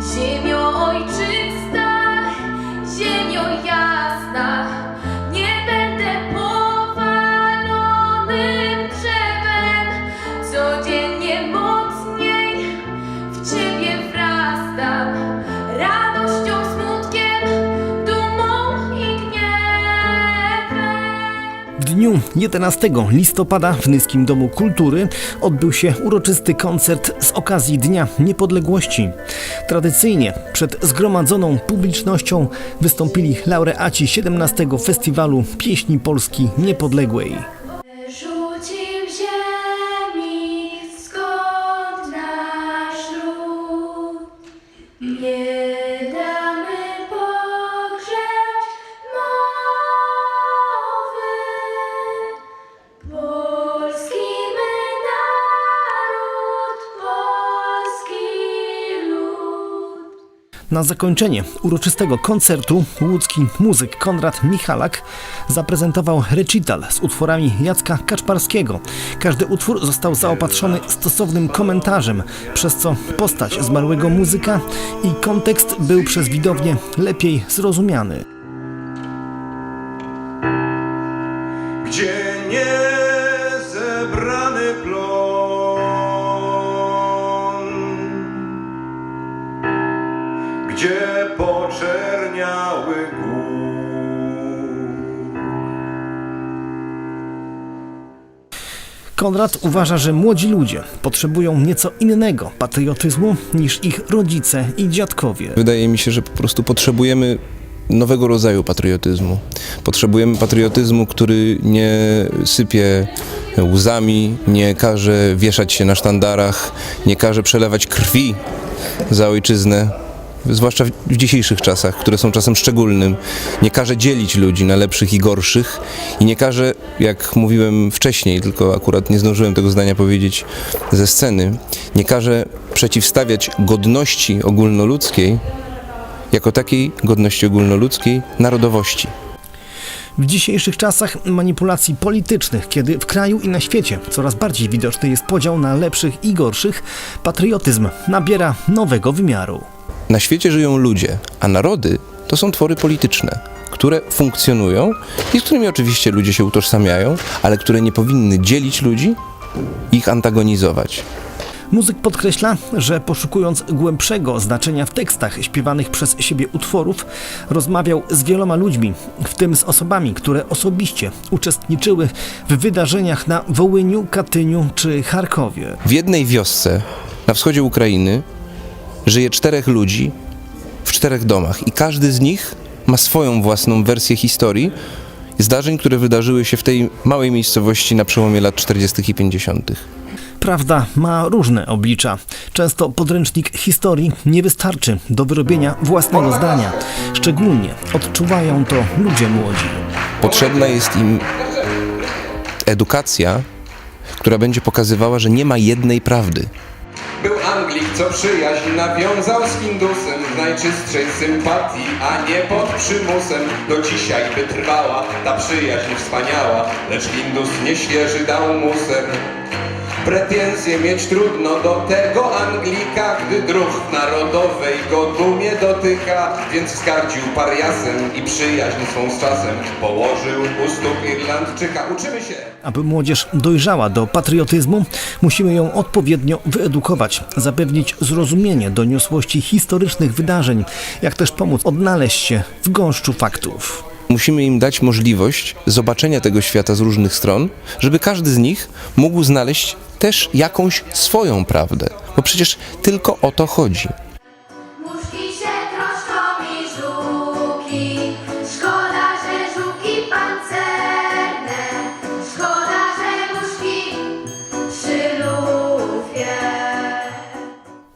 Gêmeo dniu 11 listopada w Nyskim Domu Kultury odbył się uroczysty koncert z okazji Dnia Niepodległości. Tradycyjnie przed zgromadzoną publicznością wystąpili laureaci 17 Festiwalu Pieśni Polski Niepodległej. Rzucił ziemi, Na zakończenie uroczystego koncertu łódzki muzyk Konrad Michalak zaprezentował recital z utworami Jacka Kaczmarskiego. Każdy utwór został zaopatrzony stosownym komentarzem, przez co postać zmarłego muzyka i kontekst był przez widownię lepiej zrozumiany. gdzie nie gdzie poczerniały gór. Konrad uważa, że młodzi ludzie potrzebują nieco innego patriotyzmu niż ich rodzice i dziadkowie. Wydaje mi się, że po prostu potrzebujemy nowego rodzaju patriotyzmu. Potrzebujemy patriotyzmu, który nie sypie łzami, nie każe wieszać się na sztandarach, nie każe przelewać krwi za ojczyznę. Zwłaszcza w dzisiejszych czasach, które są czasem szczególnym, nie każe dzielić ludzi na lepszych i gorszych i nie każe, jak mówiłem wcześniej, tylko akurat nie zdążyłem tego zdania powiedzieć ze sceny, nie każe przeciwstawiać godności ogólnoludzkiej jako takiej godności ogólnoludzkiej narodowości. W dzisiejszych czasach manipulacji politycznych, kiedy w kraju i na świecie coraz bardziej widoczny jest podział na lepszych i gorszych, patriotyzm nabiera nowego wymiaru. Na świecie żyją ludzie, a narody to są twory polityczne, które funkcjonują i z którymi oczywiście ludzie się utożsamiają, ale które nie powinny dzielić ludzi, ich antagonizować. Muzyk podkreśla, że poszukując głębszego znaczenia w tekstach śpiewanych przez siebie utworów, rozmawiał z wieloma ludźmi, w tym z osobami, które osobiście uczestniczyły w wydarzeniach na Wołyniu, Katyniu czy Charkowie. W jednej wiosce na wschodzie Ukrainy żyje czterech ludzi w czterech domach i każdy z nich ma swoją własną wersję historii zdarzeń, które wydarzyły się w tej małej miejscowości na przełomie lat 40. i 50. Prawda ma różne oblicza. Często podręcznik historii nie wystarczy do wyrobienia własnego zdania. Szczególnie odczuwają to ludzie młodzi. Potrzebna jest im edukacja, która będzie pokazywała, że nie ma jednej prawdy. Był Anglik, co przyjaźń nawiązał z Hindusem w najczystszej sympatii, a nie pod przymusem. Do dzisiaj by trwała ta przyjaźń wspaniała, lecz Hindus nieświeży dał mu ser. Pretensje mieć trudno do tego Anglika, gdy druh narodowej go dumie dotyka, więc wzgardził pariasem i przyjaźń swą z czasem położył u stóp Irlandczyka. Uczymy się! Aby młodzież dojrzała do patriotyzmu, musimy ją odpowiednio wyedukować, zapewnić zrozumienie doniosłości historycznych wydarzeń, jak też pomóc odnaleźć się w gąszczu faktów. Musimy im dać możliwość zobaczenia tego świata z różnych stron, żeby każdy z nich mógł znaleźć też jakąś swoją prawdę, bo przecież tylko o to chodzi.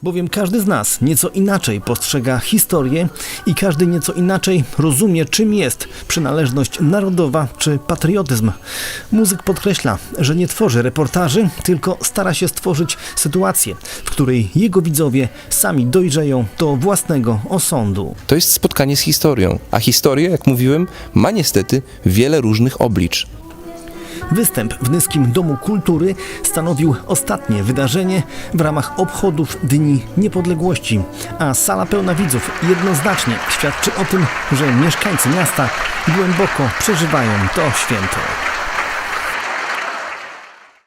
Bowiem każdy z nas nieco inaczej postrzega historię i każdy nieco inaczej rozumie, czym jest przynależność narodowa czy patriotyzm. Muzyk podkreśla, że nie tworzy reportaży, tylko stara się stworzyć sytuację, w której jego widzowie sami dojrzeją do własnego osądu. To jest spotkanie z historią, a historia, jak mówiłem, ma niestety wiele różnych oblicz. Występ w Nyskim Domu Kultury stanowił ostatnie wydarzenie w ramach obchodów Dni Niepodległości, a sala pełna widzów jednoznacznie świadczy o tym, że mieszkańcy miasta głęboko przeżywają to święto.